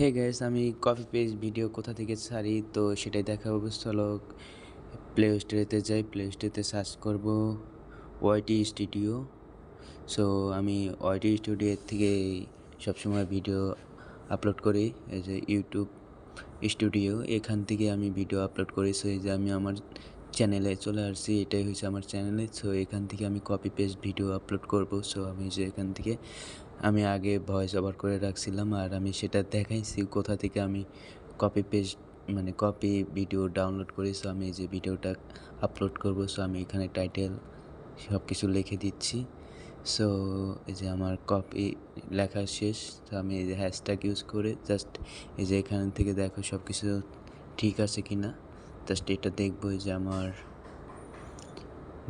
হে guys আমি copy page video কোথা থেকে ছাড়ি? তো সেটাই দেখা অবস্থা হলো প্লে স্টোরেতে যাই প্লে স্টোরেতে সার্চ করব ওয়াইটি স্টুডিও সো আমি ওয়াইটি স্টুডিও থেকে সবসময় ভিডিও আপলোড করি, এই যে ইউটিউব স্টুডিও এখান থেকে আমি ভিডিও আপলোড করি। সো এই যে আমি আমার চ্যানেলে চলে আসছি, এটাই হয়েছে আমার চ্যানেলে সো এখান থেকে আমি কপি পেস্ট ভিডিও আপলোড করব। সো আমি যে এখান থেকে আমি আগে ভয়েস ওভার করে রাখছিলাম আর আমি সেটা দেখাইছি কোথা থেকে আমি কপি পেস্ট মানে কপি ভিডিও ডাউনলোড করি। সো আমি যে ভিডিওটা আপলোড করব। সো আমি এখানে টাইটেল সব কিছু লিখে দিচ্ছি। সো এই যে আমার কপি লেখা শেষ। তো আমি এই যে হ্যাশট্যাগ ইউজ করে জাস্ট এই যে এখান থেকে দেখো সব কিছু ঠিক আছে কি না জাস্ট এটা দেখব যে আমার,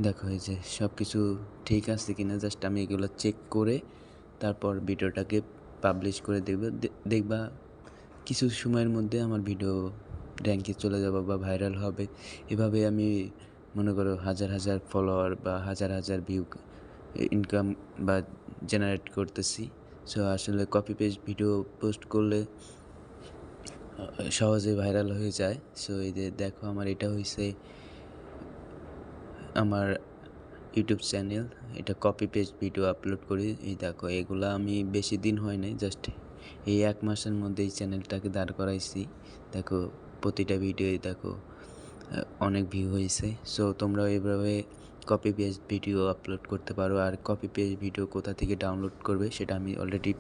দেখো এই যে সব কিছু ঠিক আছে কি না জাস্ট আমি এগুলো চেক করে তারপর ভিডিওটাকে পাবলিশ করে দেখব। দেখবা কিছু সময়ের মধ্যে আমার ভিডিও র্যাঙ্কে চলে যাবে বা ভাইরাল হবে। এভাবে আমি মনে করো হাজার হাজার ফলোয়ার বা হাজার হাজার ভিউ ইনকাম বা জেনারেট করতেছি। সো আসলে কপি পেস্ট ভিডিও পোস্ট করলে সহজে ভাইরাল হয়ে যায়। সো এই যে দেখো আমার এটা হয়েছে আমার ইউটিউব চ্যানেল এটা কপি পেস্ট ভিডিও আপলোড করি। এই দেখো, এগুলো আমি বেশি দিন হয় নাই জাস্ট এই এক মাসের মধ্যে এই চ্যানেলটাকে দাঁড় করাইছি। দেখো, প্রতিটা ভিডিওই দেখো অনেক ভিউ হয়েছে। সো তোমরাও এভাবে কপি পেস্ট ভিডিও আপলোড করতে পারো। আর কপি পেস্ট ভিডিও কোথা থেকে ডাউনলোড করবে, সেটা আমি অলরেডি